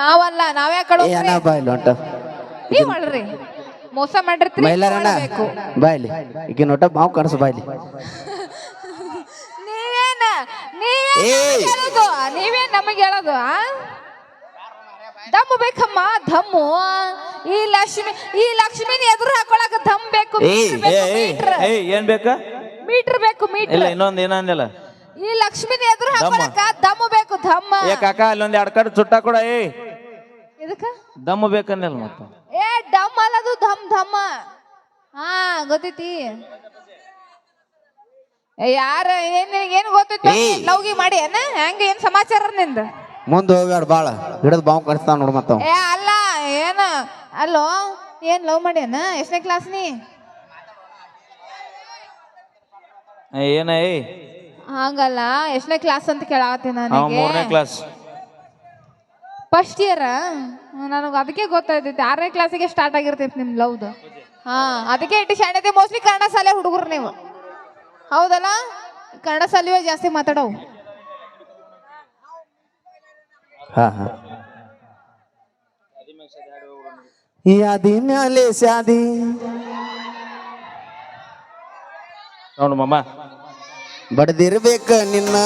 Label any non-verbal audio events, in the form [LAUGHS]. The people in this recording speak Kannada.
ನಾವಲ್ಲ ನಾವ್ಯಾ ಕಳು ಏನ ಬಾಯ್ಲಿ ಹೊಂಟ ನೀವ್ ಮಾಡ್ರಿ. ಮೋಸ ಮಾಡಿರ್ತೀರಿ ಮೈಲಾರಣ್ಣ ಮಾಡ್ಬೇಕು. ಬಾಯ್ಲಿ ಈಗ ನೋಟ ಮಾವು ಕನಸು ಬಾಯ್ಲಿ [LAUGHS] ನೀವೇನ? ನೀವೇನ್ ಏಯ್! ನಮಗ್ ಹೇಳೋದು? ನೀವೇನ್ ನಮಗೆ ಹೇಳೋದು ಆ? ದಮ್ಮು ಬೇಕಮ್ಮ ದಮ್ಮು. ಈ ಲಕ್ಷ್ಮಿ ಈ ಲಕ್ಷ್ಮಿನ ಎದುರು ಹಾಕೊಳಕ ದಮ್ ಬೇಕು ಏಯ್, ಮೀಟ್ರ್ ಏ ಮೀಟ್ರ್. ಏನ್ ಬೇಕಾ? ಮೀಟರ್ ಬೇಕು ಮೀಟರ್. ಇಲ್ಲ ಇನ್ನೊಂದ್ ಏನಂದಿಲ್ಲ ಈ ಲಕ್ಷ್ಮಿನ ಎದುರು ಹಾಕೊಳಕ ದಮ್ಮು ಬೇಕು ದಮ್ಮ. ಏ ಕಾಕ ಅಲ್ಲೊಂದ್ ಎರಡ್ ಕಡೆ ಚುಟ್ಟ ಕೂಡ ಏ ಇದಕ್ಕ ದಮ್ಮ ಬೇಕಂದಿಲ್ಲ ಮತ್ತೆ. ಏ ಡಮ್ ಅಲ್ಲದು ಧಮ್ ಧಮ್ಮ ಹಾ ಗೊತ್ತೈತಿ. ಏ, ಯಾರ ಏನ್ ಏನ್ ಗೊತ್ತೈತಿ. ಲವ್ಗಿ ಮಾಡಿ ಏನ? ಹೆಂಗ ಏನ್ ಸಮಾಚಾರ ನಿಂದ? ಮುಂದೆ ಹೋಗ್ಯಾಡ ಬಾಳ. ಹಿಡಿದು ಬಾವು ಕಡಿಸ್ತಾವ ನೋಡು ಮತ್ತ ಏ ಅಲ್ಲ ಏನ? ಅಲ್ಲೋ ಏನ್ ಲವ್ ಮಾಡ್ಯಾನ ಎಷ್ಟನೇ ಕ್ಲಾಸ್ ನೀ? ಏ, ಏನ ಏ ಹಂಗಲ್ಲ ಎಷ್ಟನೇ ಕ್ಲಾಸ್ ಅಂತ ಕೇಳಾಕತ್ತೀನಿ ಅವ ನನಗೆ. ಮೂರನೇ ಕ್ಲಾಸ್ ಫಸ್ಟ್ ಇಯರ್ ನನಗೆ ಅದಕ್ಕೆ ಗೊತ್ತಾಯ್ತೈತಿ. ಆರನೇ ಕ್ಲಾಸಿಗೆ ಸ್ಟಾರ್ಟ್ ಆಗಿರ್ತೈತಿ ನಿಮ್ ಲವ್ದು ಹಾಂ ಅದಕ್ಕೆ ಇಟ್ಟು ಶಾಣೆತೆ ಮೋಸ್ಟ್ಲಿ ಕನ್ನಡ ಶಾಲೆ ಹುಡುಗರು ನೀವು. ಹೌದಲ್ಲ? ಕನ್ನಡ ಶಾಲೆಯೇ ಜಾಸ್ತಿ ಮಾತಾಡವು. ಹಾ ಹಾ. ಯಾದಿ ಮ್ಯಾಲೆ ಸ್ಯಾದಿ. ನೋಡು ಮಮ್ಮ ಬಡದಿರ್ಬೇಕ ನಿನ್ನ.